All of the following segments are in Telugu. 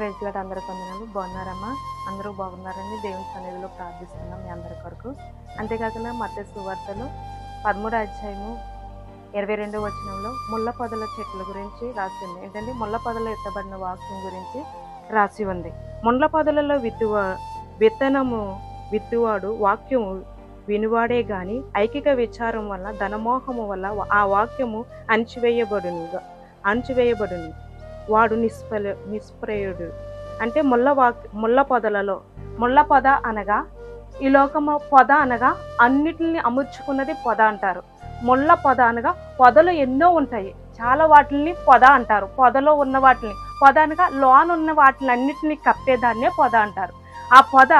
ప్రైజ్ లాట్ అందరికి వందనాలు బాగున్నారమ్మా? అందరూ బాగున్నారని దేవుని సన్నిధిలో ప్రార్థిస్తున్నాం మీ అందరి కొరకు. అంతేకాకుండా మత్స్య సువార్తలు పదమూడు అధ్యాయము ఇరవై రెండో వచనంలో ముళ్ళ పొదల చెట్ల గురించి రాసి ఉంది. ఏంటంటే ముళ్ళ పొదలో ఎత్తబడిన వాక్యం గురించి రాసి ఉంది. ముళ్ళ పొదలలో విత్తువ విత్తనము విత్తువాడు వాక్యము వినువాడే గాని ఐకిక విచారం వల్ల ధనమోహము వల్ల ఆ వాక్యము అణచివేయబడును అణచివేయబడును. వాడు నిష్ఫల నిష్ప్రయుడు అంటే ముళ్ళ వాక్ ముళ్ళ పొదలలో. ముళ్ళ పొద అనగా ఈ లోకము పొద అనగా అన్నిటిని అమర్చుకున్నది పొద అంటారు. ముళ్ళ పొద అనగా పొదలు ఎన్నో ఉంటాయి. చాలా వాటిని పొద అంటారు. పొదలో ఉన్న వాటిని పొద అనగా లోన్ ఉన్న వాటిని అన్నిటిని కప్పేదాన్నే పొద అంటారు. ఆ పొద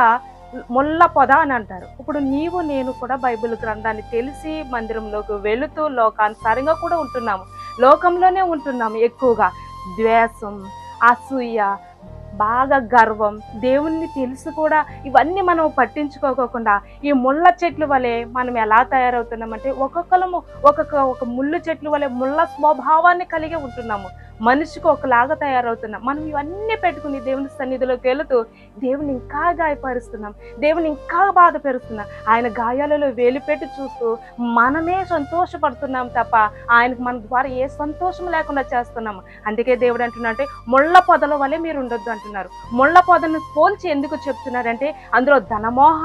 ముళ్ళ పొద అని అంటారు. ఇప్పుడు నీవు నేను కూడా బైబిల్ గ్రంథాన్ని తెలిసి మందిరంలోకి వెళుతూ లోకానుసారంగా కూడా ఉంటున్నాము. లోకంలోనే ఉంటున్నాము ఎక్కువగా. ద్వేషం అసూయ బాగా గర్వం దేవుణ్ణి తెలుసు కూడా ఇవన్నీ మనం పట్టించుకోకుండా ఈ ముళ్ళ చెట్లు వలె మనం ఎలా తయారవుతున్నామంటే ఒక్కొక్కరము ఒక్కొక్క ఒక ముళ్ళు చెట్లు వలె ముళ్ళ స్వభావాన్ని కలిగి ఉంటున్నాము. మనిషికి ఒకలాగా తయారవుతున్నాం. మనం ఇవన్నీ పెట్టుకుని దేవుని సన్నిధిలోకి వెళుతూ దేవుని ఇంకా గాయపరుస్తున్నాం. దేవుని ఇంకా బాధపరుస్తున్నాం ఆయన గాయాలలో వేలు పెట్టి చూస్తూ మనమే సంతోషపడుతున్నాం తప్ప ఆయనకు మన ద్వారా ఏ సంతోషం లేకుండా చేస్తున్నాము అందుకే దేవుడు అంటున్నాడంటే ముళ్ళ పొదల వలె మీరు ఉండొద్దు అంటున్నారు. ముళ్ళ పొదను పోల్చి ఎందుకు చెప్తున్నారంటే అందులో ధనమోహ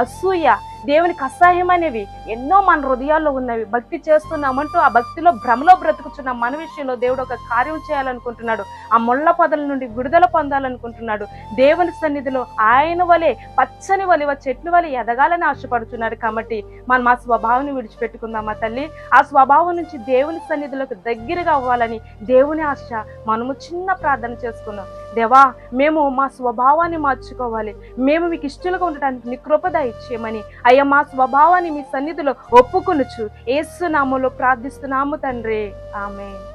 అసూయ దేవునికి అసహ్యం అనేవి ఎన్నో మన హృదయాల్లో ఉన్నవి. భక్తి చేస్తున్నామంటూ ఆ భక్తిలో భ్రమలో బ్రతుకుతున్న మన విషయంలో దేవుడు ఒక కార్యం చేయాలనుకుంటున్నాడు. ఆ ముళ్ళ పొదల నుండి విడుదల పొందాలనుకుంటున్నాడు. దేవుని సన్నిధిలో ఆయన వలె పచ్చని వలె చెట్లు వలె ఎదగాలని ఆశపడుతున్నాడు కాబట్టి మనం ఆ స్వభావాన్ని విడిచిపెట్టుకుందామా తల్లి? ఆ స్వభావం నుంచి దేవుని సన్నిధిలోకి దగ్గరగా అవ్వాలని దేవుని ఆశ మనము చిన్న ప్రార్థన చేసుకున్నాం దేవా మేము మా స్వభావాన్ని మార్చుకోవాలి. మేము మీకు ఇష్టలుగా ఉండటానికి నీ కృపద ఇచ్చేయమని. అయ్యా మా స్వభావాన్ని మీ సన్నిధిలో ఒప్పుకొనుచు. ఏసునామలో ప్రార్థిస్తున్నాము తండ్రి. ఆమె